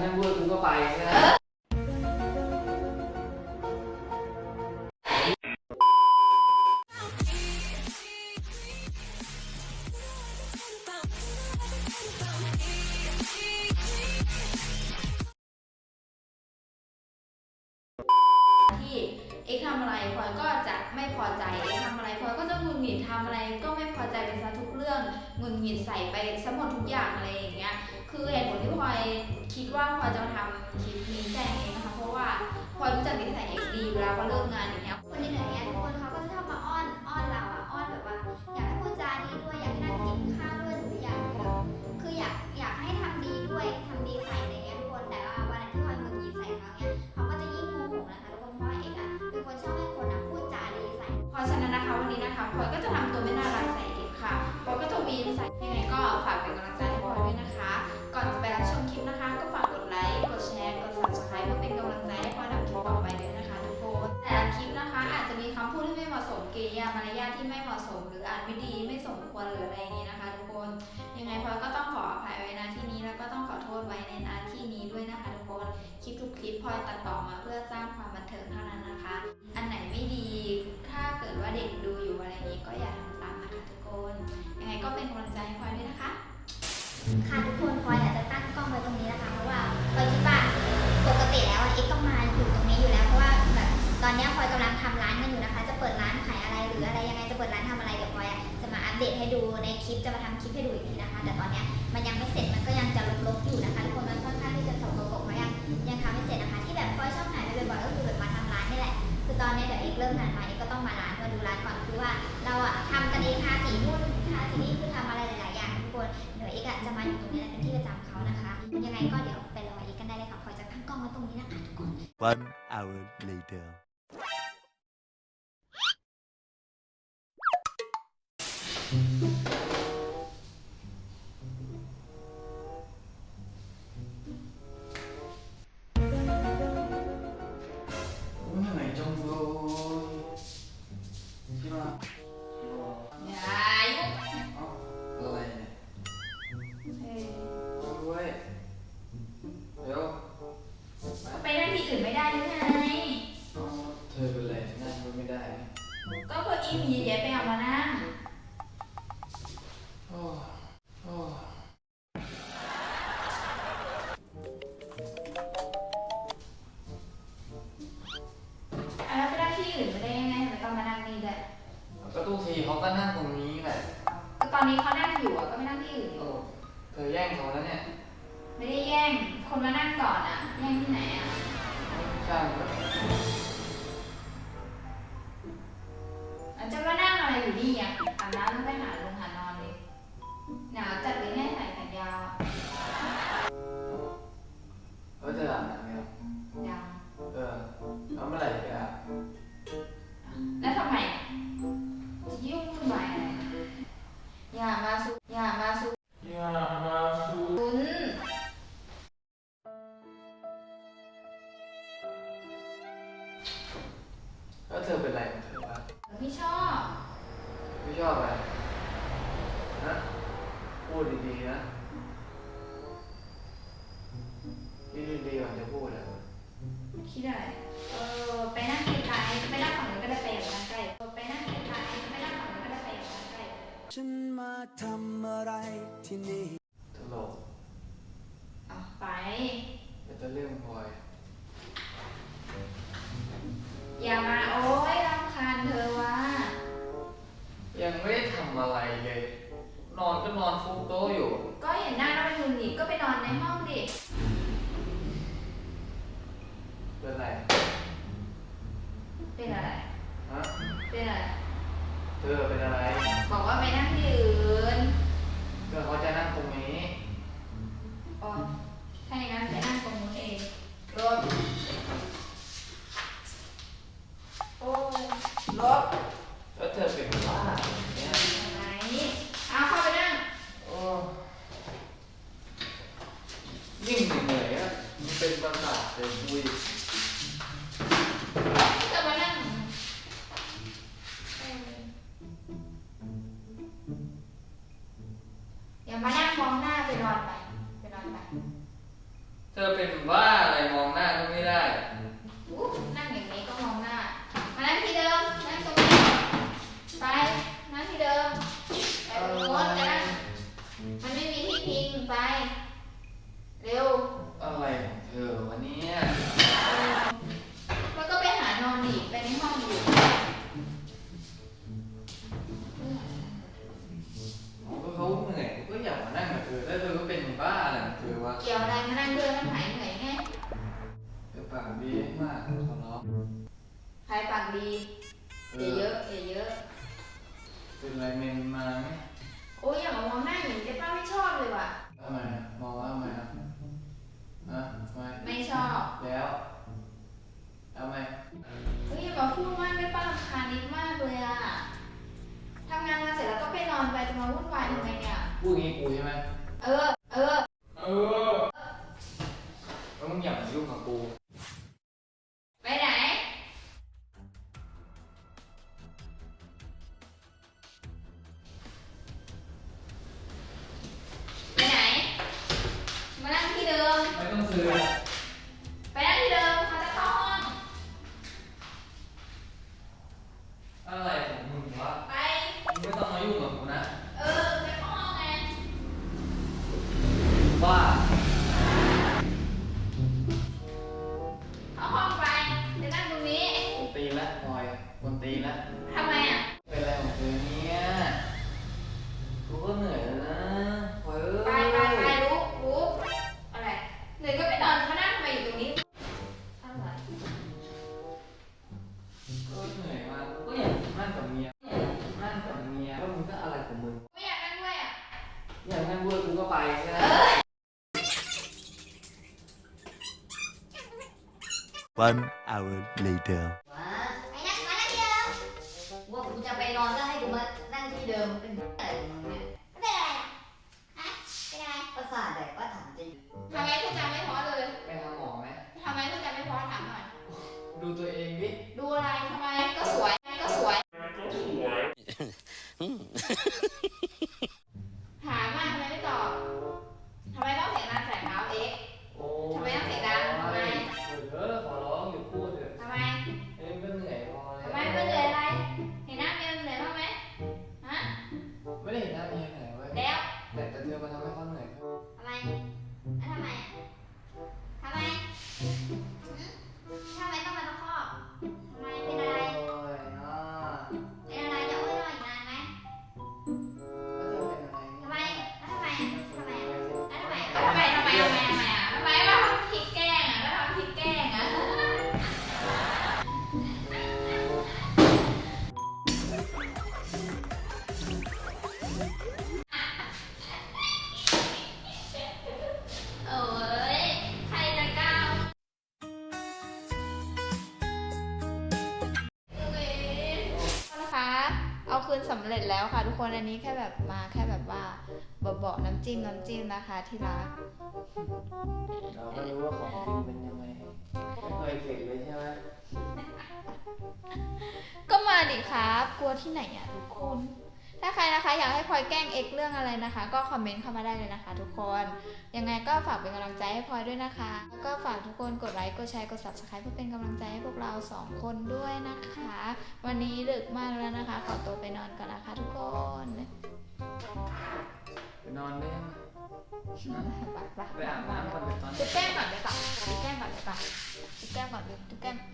แม่พูดอร์กูก็ไปใช่ไหมที่เอ็กทำอะไรพลอยก็จะไม่พอใจเอ็กทำอะไร ไรก็ไม่พอใจไปซะทุกเรื่องหงุนหงิดใส่ไปซะหมดทุกอย่างอะไรอย่างเงี้ย คือเหตุผลที่พลอยคิดว่าพลอยจะมาทำคลิปนี้แจ้งเองนะคะ เพราะว่าพลอยรู้จักนิสัยเอกดีเวลาเขาเลิกงานเนี่ย รืออ่านไม่ดีไม่สมควรหรืออะไรอย่างนี้นะคะทุกคนยังไงพลอยก็ต้องขออภัยไว้ณที่นี้แล้วก็ต้องขอโทษไว้ในณที่นี้ด้วยนะคะทุกคนคลิปทุกคลิปพลอยตัดต่อมาเพื่อสร้างความบันเทิงเท่านั้นนะคะ อันไหนไม่ดีถ้าเกิดว่าเด็กดูอยู่อะไรนี้ก็อย่าทำตามนะคะทุกคนยังไงก็เป็นกำลังใจให้พลอยด้วยนะคะ ค่ะทุกคนพลอยอาจจะตั้งกล้องไว้ตรงนี้นะคะเพราะว่าพลอยคิดว่าปกติแล้วเอ็กต้องมาอยู่ตรงนี้อยู่แล้วเพราะว่าแบบตอนนี้พลอยกำลังทำร้านกันอยู่นะคะ จะเปิดร้านขายอะไรหรืออะไรยังไงจะเปิดร้านทำอะไร เดตให้ดูในคลิปจะมาทำคลิปให้ดูอีกทีนะคะ แต่ตอนเนี้ยมันยังไม่เสร็จมันก็ยังจะลกๆอยู่นะคะทุกคนมันค่อนข้างที่จะสกปรกเพราะยังยังทำไม่เสร็จนะคะ ที่แบบพลอยชอบหายไปบ่อยๆก็คือแบบมาทำร้านนี่แหละ คือตอนเนี้ยเดี๋ยวเอกเริ่มงานมาเอกก็ต้องมาร้านมาดูร้านก่อนคือว่าเราอะทำกันเองทาสีนู่นทาสีนี่คือทำอะไรหลายๆอย่างทุกคนเดี๋ยวเอกอะจะมาอยู่ตรงนี้แหละเป็นที่ประจำเขานะคะ ยังไงก็เดี๋ยวไปรอเอกกันได้เลยค่ะพลอยจะตั้งกล้องไว้ตรงนี้นะคะทุกคน One hour later. เธอแย่งเขาแล้วเนี่ยไม่ได้แย่ง คนมานั่งก่อนอะแย่งที่ไหนอะช่างแแล้วเธอเป็นไรของเธอวะพี่ชอบ ไม่ชอบอะไรนะ พูดดีๆนะคิดดีๆก่อนจะพูดอะคิดอะไร เออ ไปนั่งกินไกลไปนั่งฝั่งนู้นก็ได้ไปอย่างนั้นใกล้เออไปนั่งกินไกลไปนั่งฝั่งนู้นก็ได้ไปอย่างนั้นใกล้ ฉันมาทำอะไรที่นี่ ยังไม่ได้ทำอะไรเลย นอนก็นอนฟุบโต๊ะอยู่ ก็เห็นหน้าแล้วมันหงุดหงิดก็ไปนอนในห้องดิ เป็นไร เป็นอะไร ฮะ เป็นอะไร เธอเป็นอะไร บอกว่าไปนั่งที่ มันเป็น ไปในห้องอีกก็เขาเหนื่อยก็อยากมานั่งกับเธด้เธอก็เป็นบ้าแหละเธอวะเกี่ยวอะไมานั่งด้วยมันหายเหนื่อยไงเธอปากดีมากใครปากดีอย่าเยอะอย่าเยอะ เป็นไรเมนมาไหมโอ้ยอย่ามามองหน้าหนิงเจ๊ป้าไม่ชอบเลยว่ะทำไม วุ่นวายทำไมเนี่ย พูดอย่างงี้กูใช่ไหมเออ เออ เออแล้วมึงอย่ามายุ่งกับกูไปไหน ไปไหน มานั่งที่เดิม ไม่ต้องซื้อ คนตีนแล้วทำไมอะ เป็นอะไรของเธอเนี่ยกูก็เหนื่อยแล้วนะพลอยเอ้ยไปไปไปลุกลุกอะไรเหนื่อยก็ไปนอนเขานั่งทำไมอยู่ตรงนี้อะไรก็เหนื่อยมากกูก็อยากนั่งกับเมียอยากนั่งกับเมียแล้วมึงก็อะไรของมึงไม่อยากนั่งด้วยอะ อยากนั่งด้วยกูก็ไปใช่ไหม One hour later. พิ่ คืนสำเร็จแล้วค่ะ ทุกคนอันนี้แค่แบบมาแค่แบบว่าเบาๆน้ำจิ้มน้ำจิ้มนะคะที่รักเราก็รู้ว่าของจริงเป็นยังไงไม่เคยเห็นเลยใช่ไหมก็มาดิครับ กลัวที่ไหนอะทุกคน ถ้าใครนะคะอยากให้พลอยแกล้งเอ็กเรื่องอะไรนะคะ ก็คอมเมนต์เข้ามาได้เลยนะคะ ทุกคน ยังไงก็ฝากเป็นกำลังใจให้พลอยด้วยนะคะ แล้วก็ฝากทุกคนกดไลค์ กดแชร์ กด subscribe เพื่อเป็นกำลังใจให้พวกเราสองคนด้วยนะคะ วันนี้ดึกมากแล้วนะคะ ขอตัวไปนอนก่อนนะคะทุกคนไปนอนได้ยังไปไปไปอาบน้ำก่อนไปตอนจุ๊บแก้มก่อนได้ปะจุ๊บแก้มก่อนได้ปะจุ๊บแก้มก่อนดิจุ๊บแก้มจุ๊บ